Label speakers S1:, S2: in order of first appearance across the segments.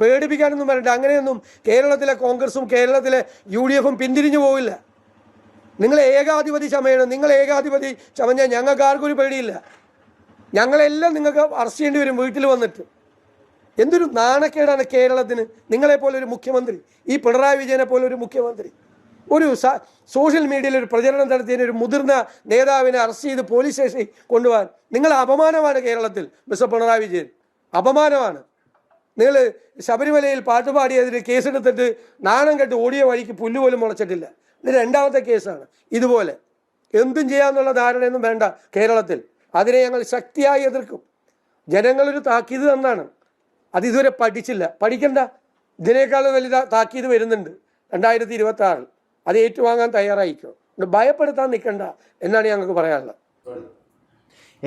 S1: പേടിപ്പിക്കാനൊന്നും വരണ്ട. അങ്ങനെയൊന്നും കേരളത്തിലെ കോൺഗ്രസും കേരളത്തിലെ യു ഡി എഫും പിന്തിരിഞ്ഞു പോവില്ല. നിങ്ങൾ ഏകാധിപതി ചമയണം. നിങ്ങൾ ഏകാധിപതി ചമഞ്ഞാൽ ഞങ്ങൾക്ക് ആർക്കും ഒരു പേടിയില്ല. ഞങ്ങളെല്ലാം നിങ്ങൾക്ക് അറസ്റ്റ് ചെയ്യേണ്ടി വരും വീട്ടിൽ വന്നിട്ട്. എന്തൊരു നാണക്കേടാണ് കേരളത്തിന്. നിങ്ങളെപ്പോലെ ഒരു മുഖ്യമന്ത്രി. ഈ പിണറായി വിജയനെ പോലെ ഒരു മുഖ്യമന്ത്രി. ഒരു സോഷ്യൽ മീഡിയയിൽ ഒരു പ്രചരണം നടത്തിയതിന് ഒരു മുതിർന്ന നേതാവിനെ അറസ്റ്റ് ചെയ്ത് പോലീസ് സ്റ്റേഷനിൽ കൊണ്ടുപോകാൻ. നിങ്ങൾ അപമാനമാണ് കേരളത്തിൽ മിസ്റ്റർ പിണറായി വിജയൻ. അപമാനമാണ്. നിങ്ങൾ ശബരിമലയിൽ പാട്ടുപാടിയതിന് കേസെടുത്തിട്ട് നാണം കെട്ട് ഓടിയ വഴിക്ക് പുല്ല് പോലും മുളച്ചിട്ടില്ല. ഇത് രണ്ടാമത്തെ കേസാണ്. ഇതുപോലെ. എന്തും ചെയ്യാമെന്നുള്ള ധാരണയൊന്നും വേണ്ട കേരളത്തിൽ. അതിനെ ഞങ്ങൾ ശക്തിയായി എതിർക്കും. ജനങ്ങളൊരു താക്കീത് തന്നാണ്. അത് ഇതുവരെ പഠിച്ചില്ല. പഠിക്കണ്ട. ഇതിനേക്കാൾ വലിയ താക്കീത് വരുന്നുണ്ട്. രണ്ടായിരത്തി ഇരുപത്തി ആറിൽ അത് ഏറ്റുവാങ്ങാൻ തയ്യാറായിക്കോ ഭയപ്പെടുത്താൻ നിൽക്കണ്ട എന്നാണ് ഞങ്ങൾക്ക് പറയാനുള്ളത്.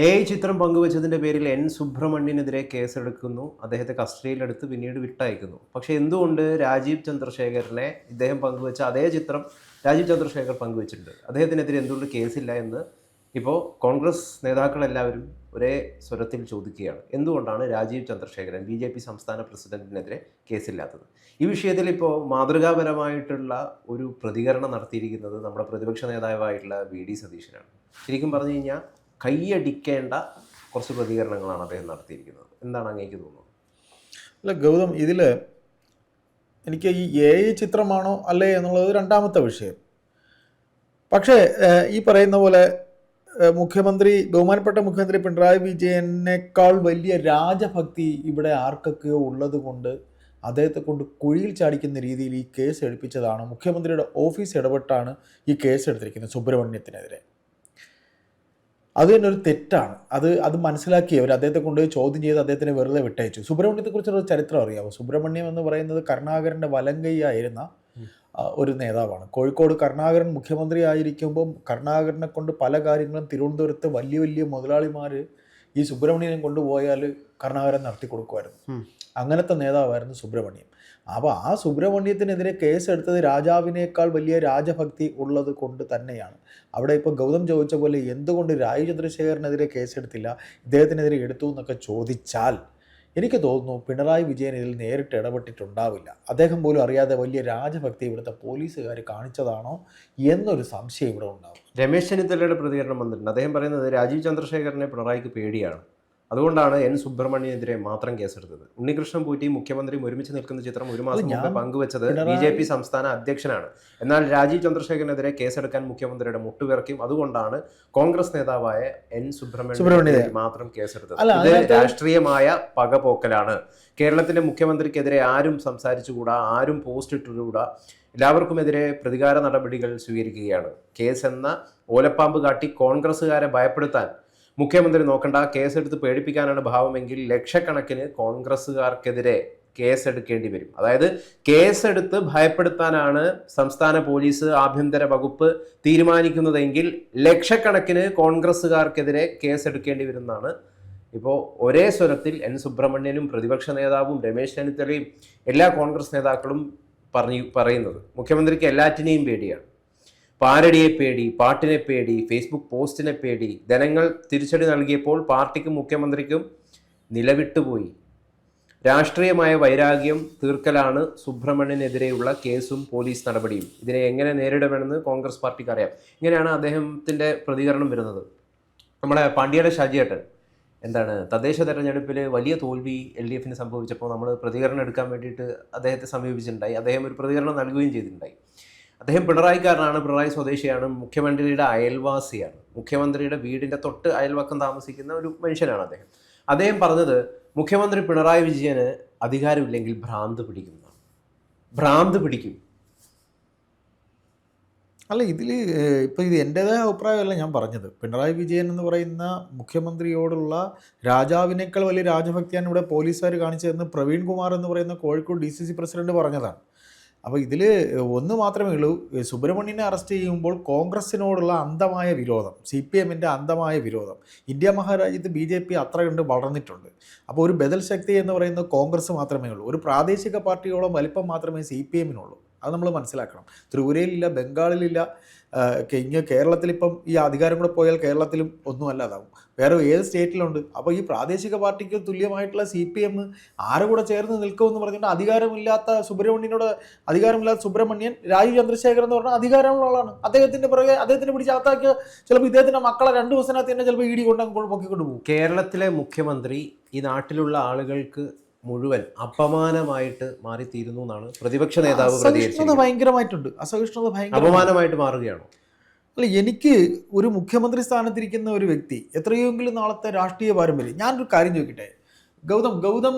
S2: എ ഐ ചിത്രം പങ്കുവച്ചതിന്റെ പേരിൽ എൻ സുബ്രഹ്മണ്യനെതിരെ കേസെടുക്കുന്നു. അദ്ദേഹത്തെ കസ്റ്റഡിയിലെടുത്ത് പിന്നീട് വിട്ടയക്കുന്നു. പക്ഷേ എന്തുകൊണ്ട് രാജീവ് ചന്ദ്രശേഖരനെ ഇദ്ദേഹം പങ്കുവച്ച അതേ ചിത്രം രാജീവ് ചന്ദ്രശേഖർ പങ്കുവച്ചിട്ടുണ്ട്? അദ്ദേഹത്തിനെതിരെ എന്തുകൊണ്ട് കേസില്ല എന്ന് ഇപ്പോൾ കോൺഗ്രസ് നേതാക്കളെല്ലാവരും ഒരേ സ്വരത്തിൽ ചോദിക്കുകയാണ്. എന്തുകൊണ്ടാണ് Rajeev Chandrasekhar B J P സംസ്ഥാന പ്രസിഡന്റിനെതിരെ കേസില്ലാത്തത്? ഈ വിഷയത്തിൽ ഇപ്പോൾ മാതൃകാപരമായിട്ടുള്ള ഒരു പ്രതികരണം നടത്തിയിരിക്കുന്നത് നമ്മുടെ പ്രതിപക്ഷ നേതാവായിട്ടുള്ള വി ഡി സതീശനാണ്. ശരിക്കും പറഞ്ഞു കഴിഞ്ഞാൽ കൈയടിക്കേണ്ട കുറച്ച് പ്രതികരണങ്ങളാണ് അദ്ദേഹം നടത്തിയിരിക്കുന്നത്. എന്താണ് അങ്ങേക്ക് തോന്നുന്നത്?
S3: അല്ല ഗൗതം ഇതിൽ എനിക്ക് ഈ എ ചിത്രമാണോ അല്ലേ എന്നുള്ളത് രണ്ടാമത്തെ വിഷയം. പക്ഷേ ഈ പറയുന്ന പോലെ മുഖ്യമന്ത്രി ബഹുമാനപ്പെട്ട മുഖ്യമന്ത്രി പിണറായി വിജയനേക്കാൾ വലിയ രാജഭക്തി ഇവിടെ ആർക്കൊക്കെയോ ഉള്ളത് കൊണ്ട് അദ്ദേഹത്തെ കൊണ്ട് കുഴിയിൽ ചാടിക്കുന്ന രീതിയിൽ ഈ കേസ് എടുപ്പിച്ചതാണ്. മുഖ്യമന്ത്രിയുടെ ഓഫീസ് ഇടപെട്ടാണ് ഈ കേസ് എടുത്തിരിക്കുന്നത് സുബ്രഹ്മണ്യത്തിനെതിരെ. അത് തന്നെ ഒരു തെറ്റാണ്. അത് അത് മനസ്സിലാക്കിയവർ അദ്ദേഹത്തെ കൊണ്ടുപോയി ചോദ്യം ചെയ്ത് അദ്ദേഹത്തിനെ വെറുതെ വിട്ടയച്ചു. സുബ്രഹ്മണ്യത്തെക്കുറിച്ചുള്ള ചരിത്രം അറിയാമോ സുബ്രഹ്മണ്യം എന്ന് പറയുന്നത് കരുണാകരന്റെ വലങ്കയ്യായിരുന്ന ഒരു നേതാവാണ്. കോഴിക്കോട് കരുണാകരൻ മുഖ്യമന്ത്രി ആയിരിക്കുമ്പം കരുണാകരനെ കൊണ്ട് പല കാര്യങ്ങളും തിരുവനന്തപുരത്ത് വലിയ വലിയ മുതലാളിമാർ ഈ സുബ്രഹ്മണ്യനെ കൊണ്ടുപോയാൽ കരുണാകരൻ നടത്തി കൊടുക്കുമായിരുന്നു അങ്ങനത്തെ നേതാവായിരുന്നു സുബ്രഹ്മണ്യം. അപ്പോൾ ആ സുബ്രഹ്മണ്യത്തിനെതിരെ കേസെടുത്തത് രാജാവിനേക്കാൾ വലിയ രാജഭക്തി ഉള്ളത് കൊണ്ട് തന്നെയാണ്. അവിടെ ഇപ്പോൾ ഗൗതം ചോദിച്ച പോലെ എന്തുകൊണ്ട് രാജു ചന്ദ്രശേഖരനെതിരെ കേസെടുത്തില്ല? ഇദ്ദേഹത്തിനെതിരെ എടുത്തു എന്നൊക്കെ ചോദിച്ചാൽ എനിക്ക് തോന്നുന്നു പിണറായി വിജയൻ ഇതിൽ നേരിട്ട് ഇടപെട്ടിട്ടുണ്ടാവില്ല. അദ്ദേഹം പോലും അറിയാതെ വലിയ രാജഭക്തി ഇവിടുത്തെ പോലീസുകാർ കാണിച്ചതാണോ എന്നൊരു സംശയം ഇവിടെ ഉണ്ടാവും.
S2: രമേശ് ചെന്നിത്തലയുടെ പ്രതികരണം വന്നിട്ടുണ്ട്. അദ്ദേഹം പറയുന്നത് രാജീവ് ചന്ദ്രശേഖരനെ പിണറായിക്ക് പേടിയാണ്. അതുകൊണ്ടാണ് എൻ സുബ്രഹ്മണ്യനെതിരെ മാത്രം കേസെടുത്തത്. ഉണ്ണികൃഷ്ണൻ പൂറ്റി മുഖ്യമന്ത്രിയും ഒരുമിച്ച് നിൽക്കുന്ന ചിത്രം ഒരു മാസം മുമ്പ് പങ്കുവച്ചത് ബി ജെ പി സംസ്ഥാന അധ്യക്ഷനാണ്. എന്നാൽ രാജീവ് ചന്ദ്രശേഖരനെതിരെ കേസെടുക്കാൻ മുഖ്യമന്ത്രിയുടെ മുട്ടുവിറക്കും അതുകൊണ്ടാണ് കോൺഗ്രസ് നേതാവായ എൻ സുബ്രഹ്മണ്യനെതിരെ മാത്രം കേസെടുത്തത്. ഇത് രാഷ്ട്രീയമായ പകപോക്കലാണ്. കേരളത്തിന്റെ മുഖ്യമന്ത്രിക്കെതിരെ ആരും സംസാരിച്ചുകൂടാ ആരും പോസ്റ്റ് ഇട്ടുകൂടാ എല്ലാവർക്കുമെതിരെ പ്രതികാര നടപടികൾ സ്വീകരിക്കുകയാണ്. കേസ് എന്ന ഓലപ്പാമ്പ് കാട്ടി കോൺഗ്രസ്സുകാരെ ഭയപ്പെടുത്താൻ മുഖ്യമന്ത്രി നോക്കണ്ട കേസെടുത്ത് പേടിപ്പിക്കാനാണ് ഭാവമെങ്കിൽ ലക്ഷക്കണക്കിന് കോൺഗ്രസ്സുകാർക്കെതിരെ കേസെടുക്കേണ്ടി വരും. അതായത് കേസെടുത്ത് ഭയപ്പെടുത്താനാണ് സംസ്ഥാന പോലീസ് ആഭ്യന്തര വകുപ്പ് തീരുമാനിക്കുന്നതെങ്കിൽ ലക്ഷക്കണക്കിന് കോൺഗ്രസ്സുകാർക്കെതിരെ കേസെടുക്കേണ്ടി വരുന്നതാണ്. ഇപ്പോൾ ഒരേ സ്വരത്തിൽ എൻ. സുബ്രഹ്മണ്യനും പ്രതിപക്ഷ നേതാവും രമേശ് ചെന്നിത്തലയും എല്ലാ കോൺഗ്രസ് നേതാക്കളും പറഞ്ഞു പറയുന്നത്. മുഖ്യമന്ത്രിക്ക് എല്ലാറ്റിനെയും പേടിയാണ്. പാരടിയെ പേടി പാട്ടിനെ പേടി ഫേസ്ബുക്ക് പോസ്റ്റിനെ പേടി. ജനങ്ങൾ തിരിച്ചടി നൽകിയപ്പോൾ പാർട്ടിക്കും മുഖ്യമന്ത്രിക്കും നിലവിട്ടുപോയി. രാഷ്ട്രീയമായ വൈരാഗ്യം തീർക്കലാണ് സുബ്രഹ്മണ്യനെതിരെയുള്ള കേസും പോലീസ് നടപടിയും. ഇതിനെ എങ്ങനെ നേരിടണമെന്ന് കോൺഗ്രസ് പാർട്ടിക്ക് അറിയാം. ഇങ്ങനെയാണ് അദ്ദേഹത്തിന്റെ പ്രതികരണം വരുന്നത്. നമ്മുടെ പാണ്ഡ്യയുടെ ഷാജിയേട്ടൻ എന്താണ്? തദ്ദേശ തെരഞ്ഞെടുപ്പിൽ വലിയ തോൽവി എൽ ഡി എഫിന് സംഭവിച്ചപ്പോൾ നമ്മൾ പ്രതികരണം എടുക്കാൻ വേണ്ടിയിട്ട് അദ്ദേഹത്തെ സമീപിച്ചിട്ടുണ്ടായി. അദ്ദേഹം ഒരു പ്രതികരണം നൽകുകയും ചെയ്തിട്ടുണ്ടായി. അദ്ദേഹം പിണറായിക്കാരനാണ് പിണറായി സ്വദേശിയാണ് മുഖ്യമന്ത്രിയുടെ അയൽവാസിയാണ്. മുഖ്യമന്ത്രിയുടെ വീടിന്റെ തൊട്ട് അയൽവക്കം താമസിക്കുന്ന ഒരു മനുഷ്യനാണ് അദ്ദേഹം. അദ്ദേഹം പറഞ്ഞത് മുഖ്യമന്ത്രി പിണറായി വിജയന് അധികാരമില്ലെങ്കിൽ ഭ്രാന്ത് പിടിക്കുന്നതാണ്. ഭ്രാന്ത് പിടിക്കും.
S3: അല്ല ഇതിൽ ഇപ്പോൾ ഇത് എന്റേതായ അഭിപ്രായമല്ല ഞാൻ പറഞ്ഞത്. പിണറായി വിജയൻ എന്ന് പറയുന്ന മുഖ്യമന്ത്രിയോടുള്ള രാജാവിനേക്കാൾ വലിയ രാജഭക്തിയാണ് ഇവിടെ പോലീസുകാർ കാണിച്ചതെന്ന് പ്രവീൺ കുമാർ എന്ന് പറയുന്ന Kozhikode D C C president പറഞ്ഞതാണ്. അപ്പോൾ ഇതിൽ ഒന്ന് മാത്രമേ ഉള്ളൂ. സുബ്രഹ്മണ്യനെ അറസ്റ്റ് ചെയ്യുമ്പോൾ കോൺഗ്രസിനോടുള്ള അന്ധമായ വിരോധം സി പി എമ്മിന്റെ അന്ധമായ വിരോധം ഇന്ത്യ മഹാരാജ്യത്ത് ബി ജെ പി അത്ര കണ്ട് വളർന്നിട്ടുണ്ട്. അപ്പോൾ ഒരു ബദൽ ശക്തി എന്ന് പറയുന്നത് കോൺഗ്രസ് മാത്രമേ ഉള്ളൂ. ഒരു പ്രാദേശിക പാർട്ടിയോളം വലിപ്പം മാത്രമേ സി പി എമ്മിനുള്ളൂ അത് നമ്മൾ മനസ്സിലാക്കണം. ത്രിപുരയിലില്ല ബംഗാളിലില്ല ഇങ്ങ് കേരളത്തിലിപ്പം ഈ അധികാരം കൂടെ പോയാൽ കേരളത്തിലും ഒന്നും അല്ലാതാവും. വേറെ ഏത് സ്റ്റേറ്റിലുണ്ട്? അപ്പോൾ ഈ പ്രാദേശിക പാർട്ടിക്ക് തുല്യമായിട്ടുള്ള സി പി എം ആരെ കൂടെ ചേർന്ന് നിൽക്കുമെന്ന് പറഞ്ഞിട്ട് അധികാരമില്ലാത്ത സുബ്രഹ്മണ്യനോട് അധികാരമില്ലാത്ത സുബ്രഹ്മണ്യൻ രാജീവ് ചന്ദ്രശേഖരൻ എന്ന് പറഞ്ഞാൽ അധികാരമുള്ള ആളാണ്. അദ്ദേഹത്തിന്റെ പുറകെ അദ്ദേഹത്തിന് പിടിച്ച് അകത്താക്കിയ ചിലപ്പോൾ ഇദ്ദേഹത്തിന്റെ മക്കളെ രണ്ട് ദിവസത്തിനകത്ത് തന്നെ ചിലപ്പോൾ ഇടി കൊണ്ട് അങ്ങ് പൊക്കിക്കൊണ്ട് പോകും.
S2: കേരളത്തിലെ മുഖ്യമന്ത്രി ഈ നാട്ടിലുള്ള ആളുകൾക്ക് മുഴുവൻ അപമാനമായിട്ട് മാറിത്തീരുന്നു എന്നാണ് പ്രതിപക്ഷ നേതാവ്
S3: അസഹിഷ്ണുത ഭയങ്കരമായിട്ടുണ്ട്. അസഹിഷ്ണുത ഭയങ്കര
S2: അപമാനമായിട്ട് മാറുകയാണോ?
S3: അല്ല എനിക്ക് ഒരു മുഖ്യമന്ത്രി സ്ഥാനത്തിരിക്കുന്ന ഒരു വ്യക്തി എത്രയെങ്കിലും നാളത്തെ രാഷ്ട്രീയ പാരമ്പര്യം ഞാനൊരു കാര്യം ചോദിക്കട്ടെ? ഗൗതം ഗൗതം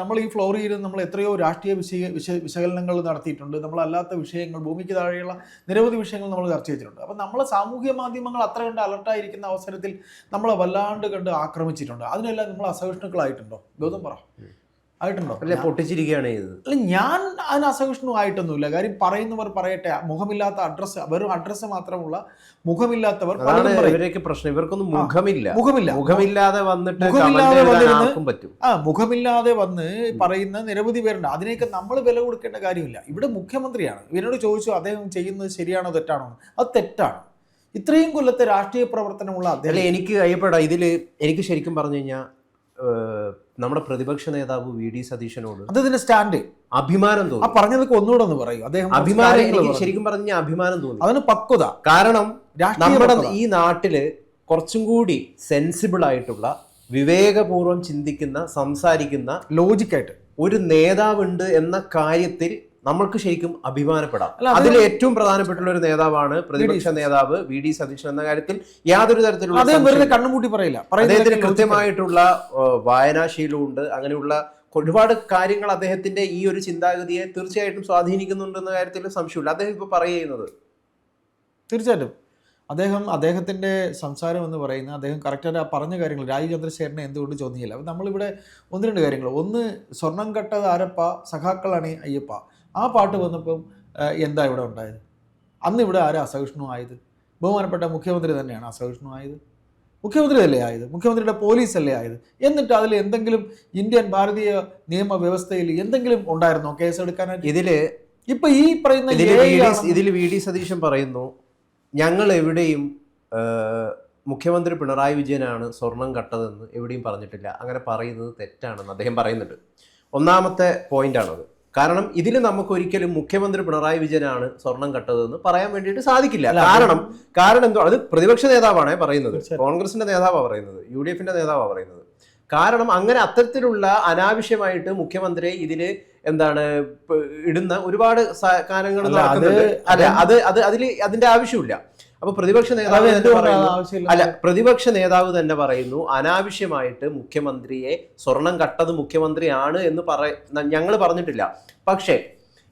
S3: നമ്മൾ ഈ ഫ്ലോറിയിൽ നമ്മൾ എത്രയോ രാഷ്ട്രീയ വിഷയ വിശ വിശകലനങ്ങൾ നടത്തിയിട്ടുണ്ട്. നമ്മളല്ലാത്ത വിഷയങ്ങൾ ഭൂമിക്ക് താഴെയുള്ള നിരവധി വിഷയങ്ങൾ നമ്മൾ ചർച്ച ചെയ്തിട്ടുണ്ട്. അപ്പം നമ്മൾ സാമൂഹ്യ മാധ്യമങ്ങൾ അത്ര കണ്ട് അലർട്ടായിരിക്കുന്ന അവസരത്തിൽ നമ്മളെ വല്ലാണ്ട് കണ്ട് ആക്രമിച്ചിട്ടുണ്ട്. അതിനെല്ലാം നമ്മൾ അസഹിഷ്ണുക്കളായിട്ടുണ്ടോ? ഗൗതം പറ. ആയിട്ടുണ്ടോ?
S2: അല്ലെ പൊട്ടിച്ചിരിക്കുകയാണ് ചെയ്തത്.
S3: അല്ല ഞാൻ അതിന് അസഹിഷ്ണു ആയിട്ടൊന്നുമില്ല. കാര്യം പറയുന്നവർ പറയട്ടെ മുഖമില്ലാത്ത അഡ്രസ്സ് വെറും അഡ്രസ്സ് മാത്രമുള്ള മുഖമില്ലാത്തവർ
S2: ഇവരൊക്കെ പ്രശ്നം. ഇവർക്കൊന്നും മുഖമില്ല.
S3: മുഖമില്ല.
S2: മുഖമില്ലാതെ വന്നിട്ട്
S3: മുഖമില്ലാതെ വന്നിരുന്ന്
S2: പറ്റും.
S3: ആ മുഖമില്ലാതെ വന്ന് പറയുന്ന നിരവധി പേരുണ്ട്. അതിനെയൊക്കെ നമ്മൾ വില കൊടുക്കേണ്ട കാര്യമില്ല. ഇവിടെ മുഖ്യമന്ത്രിയാണ്. ഇവരോട് ചോദിച്ചു അദ്ദേഹം ചെയ്യുന്നത് ശരിയാണോ തെറ്റാണോ? അത് തെറ്റാണ്. ഇത്രയും കൊല്ലത്തെ രാഷ്ട്രീയ പ്രവർത്തനമുള്ള അദ്ദേഹം
S2: എനിക്ക് അയ്യപ്പെടാ ഇതിൽ എനിക്ക് ശരിക്കും പറഞ്ഞു കഴിഞ്ഞാൽ നമ്മുടെ പ്രതിപക്ഷ നേതാവ് വി ഡി സതീശനോട്
S3: അതിന്റെ സ്റ്റാൻഡ്.
S2: അഭിമാനം
S3: ആ
S2: തോന്നി
S3: പറഞ്ഞതൊക്കെ ഒന്നുകൂടെ ഒന്ന് പറയൂ. അദ്ദേഹം
S2: അഭിമാനം എനിക്ക്. ശരിക്കും പറഞ്ഞ അഭിമാനം തോന്നി.
S3: അതിന് പക്വത.
S2: കാരണം നമ്മുടെ ഈ നാട്ടിൽ കുറച്ചും കൂടി സെൻസിബിൾ ആയിട്ടുള്ള വിവേകപൂർവം ചിന്തിക്കുന്ന സംസാരിക്കുന്ന
S3: ലോജിക്കായിട്ട്
S2: ഒരു നേതാവുണ്ട് എന്ന കാര്യത്തിൽ നമ്മൾക്ക് ശരിക്കും അഭിമാനപ്പെടാം. അതിൽ ഏറ്റവും പ്രധാനപ്പെട്ടുള്ള ഒരു നേതാവാണ് പ്രതിപക്ഷ നേതാവ് വി ഡി സതീശൻ എന്ന കാര്യത്തിൽ യാതൊരു തരത്തിലുള്ള
S3: വെറുതെ കണ്ണുമൂട്ടി പറയില്ല.
S2: അദ്ദേഹത്തിന് കൃത്യമായിട്ടുള്ള വായനാശീലമുണ്ട് അങ്ങനെയുള്ള ഒരുപാട് കാര്യങ്ങൾ അദ്ദേഹത്തിന്റെ ഈ ഒരു ചിന്താഗതിയെ തീർച്ചയായിട്ടും സ്വാധീനിക്കുന്നുണ്ടെന്ന കാര്യത്തിൽ സംശയമില്ല. അദ്ദേഹം ഇപ്പൊ പറയുന്നത്
S3: തീർച്ചയായിട്ടും. അദ്ദേഹം അദ്ദേഹത്തിന്റെ സംസാരം എന്ന് പറയുന്നത് അദ്ദേഹം കറക്റ്റായിട്ട് ആ പറഞ്ഞ കാര്യങ്ങൾ രാജീവ് ചന്ദ്രശേഖരനെ എന്തുകൊണ്ട് ചോദിച്ചില്ല അപ്പം നമ്മളിവിടെ ഒന്ന് രണ്ട് കാര്യങ്ങൾ. ഒന്ന് സ്വർണം കട്ടത് ആരപ്പ? സഖാക്കളാണ് അയ്യപ്പ. ആ പാട്ട് വന്നപ്പം എന്താ ഇവിടെ ഉണ്ടായത്? അന്ന് ഇവിടെ ആരാ അസഹിഷ്ണു ആയത്? ബഹുമാനപ്പെട്ട മുഖ്യമന്ത്രി തന്നെയാണ് അസഹിഷ്ണു ആയത്. മുഖ്യമന്ത്രി അല്ലേ ആയത്? മുഖ്യമന്ത്രിയുടെ പോലീസ് അല്ലേ ആയത്? എന്നിട്ട് അതിൽ എന്തെങ്കിലും ഇന്ത്യൻ ഭാരതീയ നിയമവ്യവസ്ഥയിൽ എന്തെങ്കിലും ഉണ്ടായിരുന്നോ കേസ് എടുക്കാനായിട്ട്?
S2: ഇതിൽ
S3: ഇപ്പൊ ഈ പറയുന്ന
S2: ഇതിൽ വി ഡി സതീശൻ പറയുന്നു ഞങ്ങൾ എവിടെയും മുഖ്യമന്ത്രി പിണറായി വിജയനാണ് സ്വർണം കട്ടതെന്ന് എവിടെയും പറഞ്ഞിട്ടില്ല. അങ്ങനെ പറയുന്നത് തെറ്റാണെന്ന് അദ്ദേഹം പറയുന്നുണ്ട്. ഒന്നാമത്തെ പോയിന്റാണത് കാരണം ഇതിൽ നമുക്ക് ഒരിക്കലും മുഖ്യമന്ത്രി പിണറായി വിജയനാണ് സ്വർണം കട്ടതെന്ന് പറയാൻ വേണ്ടിയിട്ട് സാധിക്കില്ല. കാരണം കാരണം എന്തോ അത് പ്രതിപക്ഷ നേതാവാണ് പറയുന്നത്. കോൺഗ്രസിന്റെ നേതാവാണ് പറയുന്നത്. യു ഡി എഫിന്റെ നേതാവാണ് പറയുന്നത്. കാരണം അങ്ങനെ അത്തരത്തിലുള്ള അനാവശ്യമായിട്ട് മുഖ്യമന്ത്രി ഇതിൽ എന്താണ് ഇടുന്ന ഒരുപാട് കാര്യങ്ങൾ നടക്കുന്നുണ്ട്. അല്ല അത് അത് അതിൽ അതിന്റെ ആവശ്യമില്ല. അപ്പൊ പ്രതിപക്ഷ നേതാവ് അല്ല പ്രതിപക്ഷ നേതാവ് തന്നെ പറയുന്നു അനാവശ്യമായിട്ട് മുഖ്യമന്ത്രിയെ സ്വർണം കട്ടത് മുഖ്യമന്ത്രിയാണ് എന്ന് പറ ഞങ്ങൾ പറഞ്ഞിട്ടില്ല. പക്ഷേ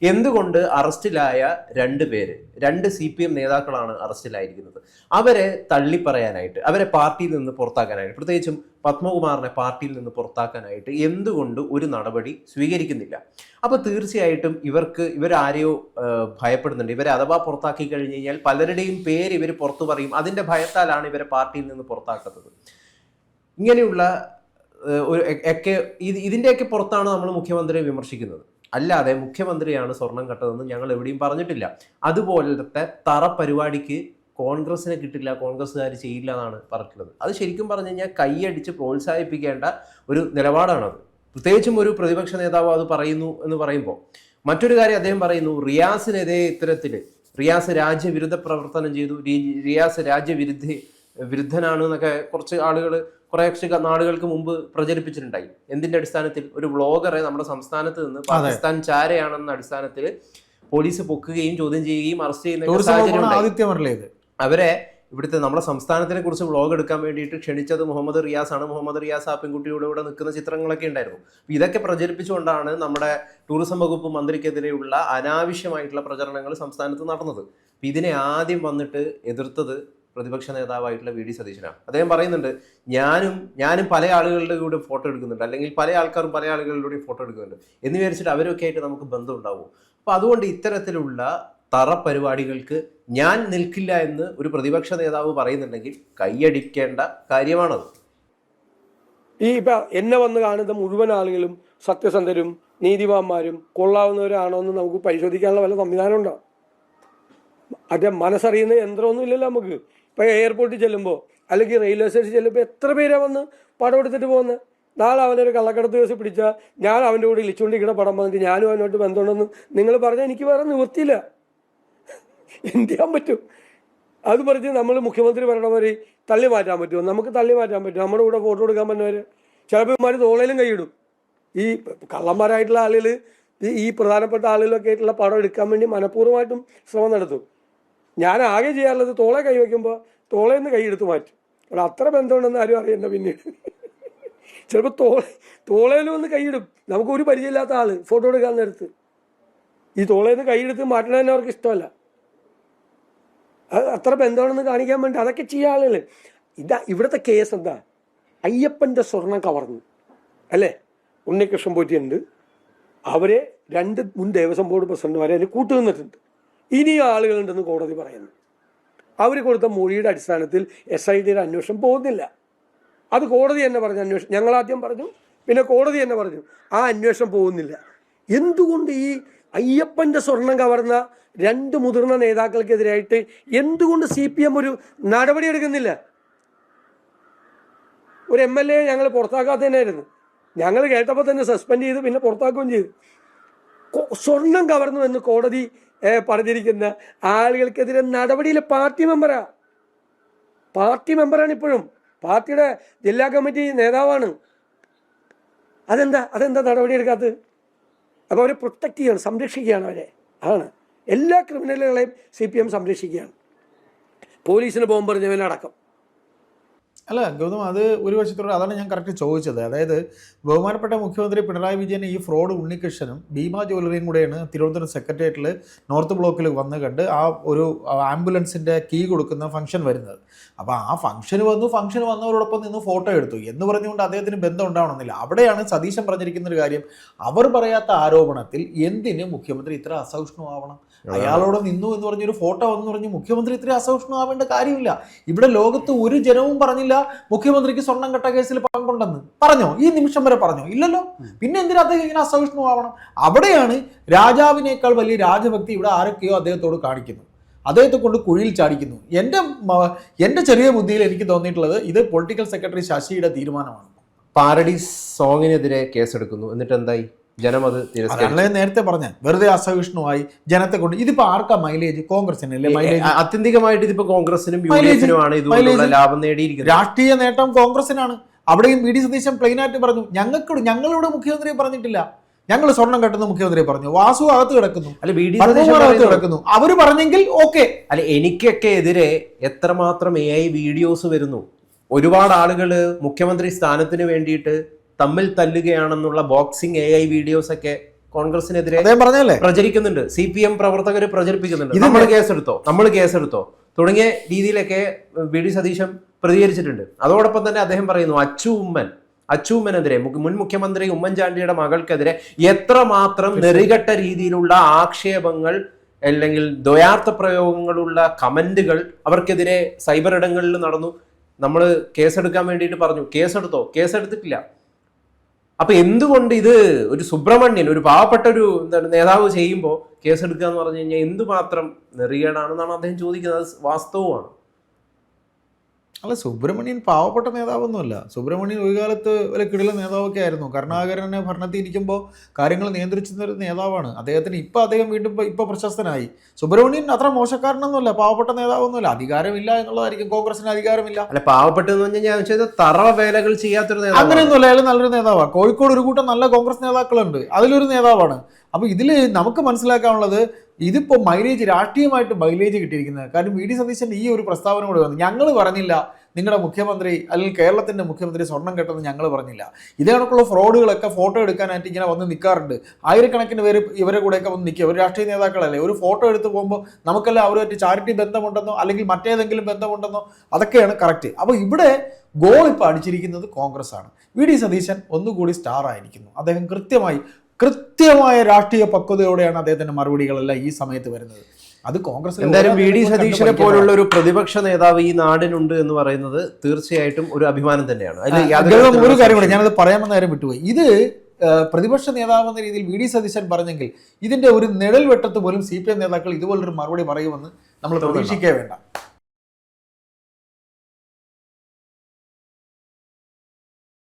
S2: എന്തുകൊണ്ട് അറസ്റ്റിലായ രണ്ട് പേര്? രണ്ട് സി പി എം നേതാക്കളാണ് അറസ്റ്റിലായിരിക്കുന്നത്. അവരെ തള്ളിപ്പറയാനായിട്ട് അവരെ പാർട്ടിയിൽ നിന്ന് പുറത്താക്കാനായിട്ട് പ്രത്യേകിച്ചും പത്മകുമാറിനെ പാർട്ടിയിൽ നിന്ന് പുറത്താക്കാനായിട്ട് എന്തുകൊണ്ട് ഒരു നടപടി സ്വീകരിക്കുന്നില്ല? അപ്പോൾ തീർച്ചയായിട്ടും ഇവർക്ക് ഇവരാരെയോ ഭയപ്പെടുന്നുണ്ട്. ഇവരെ അഥവാ പുറത്താക്കി കഴിഞ്ഞ് കഴിഞ്ഞാൽ പലരുടെയും പേര് ഇവർ പുറത്തു പറയും. അതിന്റെ ഭയത്താലാണ് ഇവരെ പാർട്ടിയിൽ നിന്ന് പുറത്താക്കുന്നത്. ഇങ്ങനെയുള്ള ഒരു ഒക്കെ ഇത് ഇതിന്റെയൊക്കെ പുറത്താണ് നമ്മൾ മുഖ്യമന്ത്രിയെ വിമർശിക്കുന്നത്. അല്ലാതെ മുഖ്യമന്ത്രിയാണ് സ്വർണം കട്ടതെന്ന് ഞങ്ങൾ എവിടെയും പറഞ്ഞിട്ടില്ല. അതുപോലത്തെ തറ പരിപാടിക്ക് കോൺഗ്രസിനെ കിട്ടില്ല കോൺഗ്രസ്സുകാർ ചെയ്യില്ല എന്നാണ് പറഞ്ഞിട്ടുള്ളത്. അത് ശരിക്കും പറഞ്ഞു കഴിഞ്ഞാൽ കൈയടിച്ച് പ്രോത്സാഹിപ്പിക്കേണ്ട ഒരു നിലപാടാണത്. പ്രത്യേകിച്ചും ഒരു പ്രതിപക്ഷ നേതാവ് അത് പറയുന്നു എന്ന് പറയുമ്പോൾ. മറ്റൊരു കാര്യം അദ്ദേഹം പറയുന്നു റിയാസിനെതിരെ ഇത്തരത്തിൽ റിയാസ് രാജ്യവിരുദ്ധ പ്രവർത്തനം ചെയ്തു റിയാസ് രാജ്യവിരുദ്ധ വിരുദ്ധനാണ് എന്നൊക്കെ കുറച്ച് ആളുകൾ കുറേശ്ശെ നാളുകൾക്ക് മുമ്പ് പ്രചരിപ്പിച്ചിട്ടുണ്ടായി. എന്തിന്റെ അടിസ്ഥാനത്തിൽ? ഒരു വ്ളോഗറെ നമ്മുടെ സംസ്ഥാനത്ത് നിന്ന് പാകിസ്ഥാൻ ചാരയാണെന്ന അടിസ്ഥാനത്തിൽ പോലീസ് പൊക്കുകയും ചോദ്യം ചെയ്യുകയും അറസ്റ്റ് ചെയ്യുന്ന സാഹചര്യം. അവരെ ഇവിടുത്തെ നമ്മുടെ സംസ്ഥാനത്തിനെ കുറിച്ച് വ്ളോഗ് എടുക്കാൻ വേണ്ടിയിട്ട് ക്ഷണിച്ചത് മുഹമ്മദ് റിയാസ് ആണ്. മുഹമ്മദ് റിയാസ് ആ പെൺകുട്ടിയുടെ കൂടെ നിൽക്കുന്ന ചിത്രങ്ങളൊക്കെ ഉണ്ടായിരുന്നു. അപ്പൊ ഇതൊക്കെ പ്രചരിപ്പിച്ചുകൊണ്ടാണ് നമ്മുടെ ടൂറിസം വകുപ്പ് മന്ത്രിക്കെതിരെയുള്ള അനാവശ്യമായിട്ടുള്ള പ്രചരണങ്ങൾ സംസ്ഥാനത്ത് നടന്നത്. ഇതിനെ ആദ്യം വന്നിട്ട് എതിർത്തത് പ്രതിപക്ഷ നേതാവായിട്ടുള്ള വി ഡി സതീശനാണ്. അദ്ദേഹം പറയുന്നുണ്ട് ഞാനും ഞാനും പല ആളുകളുടെ കൂടെ ഫോട്ടോ എടുക്കുന്നുണ്ട്. അല്ലെങ്കിൽ പല ആൾക്കാരും പല ആളുകളുടെ ഫോട്ടോ എടുക്കുന്നുണ്ട്. എന്ന് വിചാരിച്ചിട്ട് അവരൊക്കെ ആയിട്ട് നമുക്ക് ബന്ധം ഉണ്ടാവും. അപ്പൊ അതുകൊണ്ട് ഇത്തരത്തിലുള്ള തറ പരിപാടികൾക്ക് ഞാൻ നിൽക്കില്ല എന്ന് ഒരു പ്രതിപക്ഷ നേതാവ് പറയുന്നുണ്ടെങ്കിൽ കൈയടിക്കേണ്ട കാര്യമാണത്
S1: ഈ ഇപ്പം എന്നെ വന്ന് കാണുന്ന മുഴുവൻ ആളുകളും സത്യസന്ധരും നീതിമാന്മാരും കൊള്ളാവുന്നവരാണോ എന്ന് നമുക്ക് പരിശോധിക്കാനുള്ള വല്ല സംവിധാനം ഉണ്ടോ? മറ്റേ മനസ്സറിയുന്ന യന്ത്രമൊന്നും ഇല്ലല്ലോ നമുക്ക്. ഇപ്പം എയർപോർട്ടിൽ ചെല്ലുമ്പോൾ അല്ലെങ്കിൽ റെയിൽവേ സ്റ്റേഷനിൽ ചെല്ലുമ്പോൾ എത്ര പേരാണ് വന്ന് പടം എടുത്തിട്ട് പോകുന്നത് നാളെ അവനൊരു കള്ളക്കടത്ത് കേസ് പിടിച്ചാൽ ഞാൻ അവന്റെ കൂടെ ഇളിച്ചുകൊണ്ട് ഇങ്ങനെ പടം വന്നിട്ട് ഞാനും അവനോട്ട് ബന്ധമുണ്ടെന്ന് നിങ്ങൾ പറഞ്ഞാൽ എനിക്ക് വേറെ നിവൃത്തിയില്ല. എന്ത് ചെയ്യാൻ പറ്റും? അത് പറഞ്ഞ് നമ്മൾ മുഖ്യമന്ത്രി പറയണവര് തള്ളി മാറ്റാൻ പറ്റുമോ? നമുക്ക് തള്ളി മാറ്റാൻ പറ്റും നമ്മുടെ കൂടെ ഫോട്ടോ എടുക്കാൻ പറ്റുന്നവർ ചിലപ്പോൾ ഇവന്മാർ തോളയിലും കൈയിടും. ഈ കള്ളന്മാരായിട്ടുള്ള ആളുകൾ ഈ പ്രധാനപ്പെട്ട ആളുകളൊക്കെ ആയിട്ടുള്ള പടം എടുക്കാൻ വേണ്ടി മനഃപൂർവമായിട്ടും ശ്രമം നടത്തും. ഞാൻ ആകെ ചെയ്യാറുള്ളത് തോളെ കൈ വയ്ക്കുമ്പോൾ തോളെ നിന്ന് കൈ എടുത്ത് മാറ്റും. അവിടെ അത്ര ബന്ധമുണ്ടെന്ന് ആരും അറിയണ്ട പിന്നീട്. ചിലപ്പോൾ തോളെ തോളേലും വന്ന് കൈയിടും നമുക്ക് ഒരു പരിചയമില്ലാത്ത ആൾ ഫോട്ടോ എടുക്കാൻ നേരത്ത് ഈ തോളേന്ന് കൈയെടുത്ത് മാറ്റണതന്നെ അവർക്ക് ഇഷ്ടമല്ല. അത്ര ബന്ധമാണെന്ന് കാണിക്കാൻ വേണ്ടി അതൊക്കെ ചെയ്യാൻ ആളുകൾ ഇതാ ഇവിടുത്തെ കേസ് എന്താ? അയ്യപ്പന്റെ സ്വർണം കവർന്നു. അല്ലേ? ഉണ്ണികൃഷ്ണൻ പോറ്റിയുണ്ട്. അവരെ രണ്ട് മുൻ ദേവസ്വം ബോർഡ് പ്രസിഡന്റുമാരെ അതിന് കൂട്ടുനിന്നിട്ടുണ്ട്. ഇനിയും ആളുകളുണ്ടെന്ന് കോടതി പറയുന്നു. അവർ കൊടുത്ത മൊഴിയുടെ അടിസ്ഥാനത്തിൽ എസ് ഐ ഡിയുടെ അന്വേഷണം പോകുന്നില്ല. അത് കോടതി തന്നെ പറഞ്ഞു അന്വേഷണം ഞങ്ങളാദ്യം പറഞ്ഞു പിന്നെ കോടതി തന്നെ പറഞ്ഞു ആ അന്വേഷണം പോകുന്നില്ല. എന്തുകൊണ്ട് ഈ അയ്യപ്പന്റെ സ്വർണം കവർന്ന രണ്ട് മുതിർന്ന നേതാക്കൾക്കെതിരായിട്ട് എന്തുകൊണ്ട് സി പി എം ഒരു നടപടി എടുക്കുന്നില്ല? ഒരു എം എൽ എ ഞങ്ങൾ പുറത്താക്കാത്തതിനായിരുന്നു ഞങ്ങൾ കേട്ടപ്പോൾ തന്നെ സസ്പെൻഡ് ചെയ്തു പിന്നെ പുറത്താക്കുകയും ചെയ്തു. സ്വർണം കവർന്നു എന്ന് കോടതി പറഞ്ഞിരിക്കുന്ന ആളുകൾക്കെതിരെ നടപടിയിൽ പാർട്ടി മെമ്പറാ. പാർട്ടി മെമ്പറാണ് ഇപ്പോഴും. പാർട്ടിയുടെ ജില്ലാ കമ്മിറ്റി നേതാവാണ്. അതെന്താ? അതെന്താ നടപടി എടുക്കാത്തത്? അപ്പോൾ അവരെ പ്രൊട്ടക്റ്റ് ചെയ്യണം സംരക്ഷിക്കുകയാണ് അവരെ. ആണ് എല്ലാ ക്രിമിനലുകളെയും സി പി എം സംരക്ഷിക്കുകയാണ്. പോലീസിന് ബോംബെറിഞ്ഞവനടക്കം
S3: അല്ല ഗൗതം അത് ഒരു വശത്തോടെ അതാണ് ഞാൻ കറക്റ്റ് ചോദിച്ചത്. അതായത് ബഹുമാനപ്പെട്ട മുഖ്യമന്ത്രി പിണറായി വിജയൻ ഈ ഫ്രോഡ് ഉണ്ണികൃഷ്ണനും ഭീമ ജ്വല്ലറിയും കൂടെയാണ് തിരുവനന്തപുരം സെക്രട്ടേറിയറ്റിൽ നോർത്ത് ബ്ലോക്കിൽ വന്ന് കണ്ട് ആ ഒരു ആംബുലൻസിന്റെ കീ കൊടുക്കുന്ന ഫംഗ്ഷൻ വരുന്നത്. അപ്പോൾ ആ ഫംഗ്ഷൻ വന്നു ഫംഗ്ഷൻ വന്നവരോടൊപ്പം നിന്ന് ഫോട്ടോ എടുത്തു. എന്ന് പറഞ്ഞുകൊണ്ട് അദ്ദേഹത്തിന് ബന്ധം ഉണ്ടാവണമെന്നില്ല. അവിടെയാണ് സതീശൻ പറഞ്ഞിരിക്കുന്ന ഒരു കാര്യം. അവർ പറയാത്ത ആരോപണത്തിൽ എന്തിന് മുഖ്യമന്ത്രി ഇത്ര അസഹിഷ്ണുവാവണം? അയാളോട് നിന്നു എന്ന് പറഞ്ഞൊരു ഫോട്ടോ എന്ന് പറഞ്ഞു മുഖ്യമന്ത്രി ഇത്ര അസഹിഷ്ണുവാവേണ്ട കാര്യമില്ല. ഇവിടെ ലോകത്ത് ഒരു ജനവും പറഞ്ഞില്ല മുഖ്യമന്ത്രിക്ക് സ്വർണം കെട്ട കേസിൽ പങ്കുണ്ടെന്ന്. പറഞ്ഞോ? ഈ നിമിഷം വരെ പറഞ്ഞോ? ഇല്ലല്ലോ. പിന്നെ എന്തിനാ അദ്ദേഹം ഇങ്ങനെ അസഹിഷ്ണുവാവണം അവിടെയാണ് രാജാവിനേക്കാൾ വലിയ രാജഭക്തി ഇവിടെ ആരൊക്കെയോ അദ്ദേഹത്തോട് കാണിക്കുന്നു. അദ്ദേഹത്തെ കൊണ്ട് കുഴിയിൽ ചാടിക്കുന്നു. എന്റെ എന്റെ ചെറിയ ബുദ്ധിയിൽ എനിക്ക് തോന്നിയിട്ടുള്ളത് ഇത് പൊളിറ്റിക്കൽ സെക്രട്ടറി ശശിയുടെ തീരുമാനമാണ്.
S2: പാരഡി സോങ്ങിനെതിരെ കേസെടുക്കുന്നു. എന്നിട്ട് എന്തായി ജനം അത് തിരസ്കരിച്ചു.
S3: അതാണല്ലേ നേരത്തെ പറഞ്ഞ വെറുതെ അസഹിഷ്ണുവായി ജനത്തെ കൊണ്ട് ഇതിപ്പോ ആർക്കാ മൈലേജ് കോൺഗ്രസിനല്ലേ മൈലേജ്
S2: ആത്യന്തികമായിട്ട് ഇതിപ്പോ കോൺഗ്രസിനും ഇതുകൊണ്ടുള്ള ലാഭം നേടിയിരിക്കുന്നത്.
S3: രാഷ്ട്രീയ നേട്ടം കോൺഗ്രസിനാണ് അവിടെയും വി ഡി സതീശൻ പ്ലെയിൻ ആയിട്ട് പറഞ്ഞു. ഞങ്ങൾക്ക് ഞങ്ങളിവിടെ മുഖ്യമന്ത്രി പറഞ്ഞിട്ടില്ല. ഞങ്ങൾ സ്വർണം കെട്ടുന്ന മുഖ്യമന്ത്രി പറഞ്ഞു. വാസു അകത്ത് കിടക്കുന്നു.
S2: ബി
S3: അകത്ത് കിടക്കുന്നു. അവർ പറഞ്ഞെങ്കിൽ ഓക്കെ.
S2: അല്ല എനിക്കൊക്കെ എതിരെ എത്രമാത്രം എ ഐ വീഡിയോസ് വരുന്നു. ഒരുപാട് ആളുകൾ മുഖ്യമന്ത്രി സ്ഥാനത്തിന് വേണ്ടിയിട്ട് തമ്മിൽ തല്ലുകയാണെന്നുള്ള ബോക്സിംഗ് എ ഐ വീഡിയോസ് ഒക്കെ കോൺഗ്രസിനെതിരെ
S3: പറഞ്ഞല്ലേ
S2: പ്രചരിക്കുന്നുണ്ട്. സി പി എം പ്രവർത്തകർ പ്രചരിപ്പിക്കുന്നുണ്ട്.
S3: ഇത്
S2: നമ്മൾ കേസെടുത്തോ? നമ്മൾ കേസെടുത്തോ? തുടങ്ങിയ രീതിയിലൊക്കെ വി ഡി സതീശൻ പ്രതികരിച്ചിട്ടുണ്ട്. അതോടൊപ്പം തന്നെ അദ്ദേഹം പറയുന്നു അച്ചു ഉമ്മൻ അച്ചു ഉമ്മനെതിരെ മുൻ മുഖ്യമന്ത്രി ഉമ്മൻചാണ്ടിയുടെ മകൾക്കെതിരെ എത്രമാത്രം നെറികെട്ട രീതിയിലുള്ള ആക്ഷേപങ്ങൾ അല്ലെങ്കിൽ ദ്വയാർത്ഥ പ്രയോഗങ്ങളുള്ള കമന്റുകൾ അവർക്കെതിരെ സൈബർ ഇടങ്ങളിൽ നടന്നു. നമ്മൾ കേസെടുക്കാൻ വേണ്ടിയിട്ട് പറഞ്ഞു. കേസെടുത്തോ? കേസെടുത്തിട്ടില്ല. അപ്പൊ എന്തുകൊണ്ട് ഇത് ഒരു സുബ്രഹ്മണ്യൻ ഒരു പാവപ്പെട്ട ഒരു എന്താണ് നേതാവ് ചെയ്യുമ്പോൾ കേസെടുക്കുക എന്ന് പറഞ്ഞു കഴിഞ്ഞാൽ എന്തുമാത്രം നെറികേടാണെന്നാണ് അദ്ദേഹം ചോദിക്കുന്നത്. അത് വാസ്തവമാണ്.
S3: അല്ല സുബ്രഹ്മണ്യൻ പാവപ്പെട്ട നേതാവൊന്നുമല്ല. സുബ്രഹ്മണ്യൻ ഒരു കാലത്ത് ഒരു കിടില നേതാവൊക്കെ ആയിരുന്നു. കരുണാകരനെ ഭരണത്തിൽ ഇരിക്കുമ്പോൾ കാര്യങ്ങൾ നിയന്ത്രിച്ചിരുന്ന ഒരു നേതാവാണ്. അദ്ദേഹത്തിന് ഇപ്പം അദ്ദേഹം വീണ്ടും ഇപ്പം പ്രശസ്തനായി. സുബ്രഹ്മണ്യൻ അത്ര മോശക്കാരനൊന്നുമല്ല. പാവപ്പെട്ട നേതാവൊന്നുമല്ല. അധികാരമില്ല എന്നുള്ളതായിരിക്കും. കോൺഗ്രസിന് അധികാരമില്ല.
S2: അല്ല പാവപ്പെട്ടെന്ന് പറഞ്ഞാൽ ഞാൻ വെച്ചാൽ തറ വേലകൾ ചെയ്യാത്തൊരു നേതാവാണ്.
S3: അങ്ങനെയൊന്നുമല്ല. അയാൾ നല്ലൊരു നേതാവാണ് കോഴിക്കോട് ഒരു കൂട്ടം നല്ല കോൺഗ്രസ് നേതാക്കളുണ്ട്. അതിലൊരു നേതാവാണ്. അപ്പൊ ഇതിൽ നമുക്ക് മനസ്സിലാക്കാനുള്ളത് ഇതിപ്പോ മൈലേജ് രാഷ്ട്രീയമായിട്ട് മൈലേജ് കിട്ടിയിരിക്കുന്നത്. കാരണം വി ഡി സതീശന്റെ ഈ ഒരു പ്രസ്താവന കൂടെ വന്നു. ഞങ്ങൾ പറഞ്ഞില്ല നിങ്ങളുടെ മുഖ്യമന്ത്രി അല്ലെങ്കിൽ കേരളത്തിന്റെ മുഖ്യമന്ത്രി സ്വർണം കെട്ടെന്ന് ഞങ്ങൾ പറഞ്ഞില്ല. ഇതേ കണക്കുള്ള ഫ്രോഡുകളൊക്കെ ഫോട്ടോ എടുക്കാനായിട്ട് ഇങ്ങനെ വന്ന് നിൽക്കാറുണ്ട് ആയിരക്കണക്കിന് പേര് ഇവരെ കൂടെയൊക്കെ വന്ന് നിൽക്കുക ഒരു രാഷ്ട്രീയ നേതാക്കളല്ലേ? ഒരു ഫോട്ടോ എടുത്ത് പോകുമ്പോൾ നമുക്കെല്ലാം അവരുമായിട്ട് ചാരിറ്റി ബന്ധമുണ്ടെന്നോ അല്ലെങ്കിൽ മറ്റേതെങ്കിലും ബന്ധമുണ്ടെന്നോ അതൊക്കെയാണ് കറക്റ്റ് അപ്പോൾ ഇവിടെ ഗോൾ ഇപ്പോൾ അടിച്ചിരിക്കുന്നത് കോൺഗ്രസ് ആണ് വി ഡി സതീശൻ ഒന്നുകൂടി സ്റ്റാർ ആയിരിക്കുന്നു. അദ്ദേഹം കൃത്യമായി കൃത്യമായ രാഷ്ട്രീയ പക്വതയോടെയാണ് അദ്ദേഹത്തിന്റെ മറുപടികളെല്ലാം ഈ സമയത്ത് വരുന്നത്. അത് കോൺഗ്രസ്
S2: എന്തായാലും വി ഡി സതീശനെ പോലുള്ള ഒരു പ്രതിപക്ഷ നേതാവ് ഈ നാടിനുണ്ട് എന്ന് പറയുന്നത് തീർച്ചയായിട്ടും ഒരു അഭിമാനം തന്നെയാണ്. അതിൽ
S3: ഒരു കാര്യം കൂടെ ഞാനത് പറയാമെന്ന കാര്യം വിട്ടുപോയി. ഇത് പ്രതിപക്ഷ നേതാവ് എന്ന രീതിയിൽ വി ഡി സതീശൻ പറഞ്ഞെങ്കിൽ ഇതിന്റെ ഒരു നിഴൽ വെട്ടത്ത് പോലും സി പി എം നേതാക്കൾ ഇതുപോലൊരു മറുപടി പറയുമെന്ന് നമ്മൾ പ്രതീക്ഷിക്കേ വേണ്ട.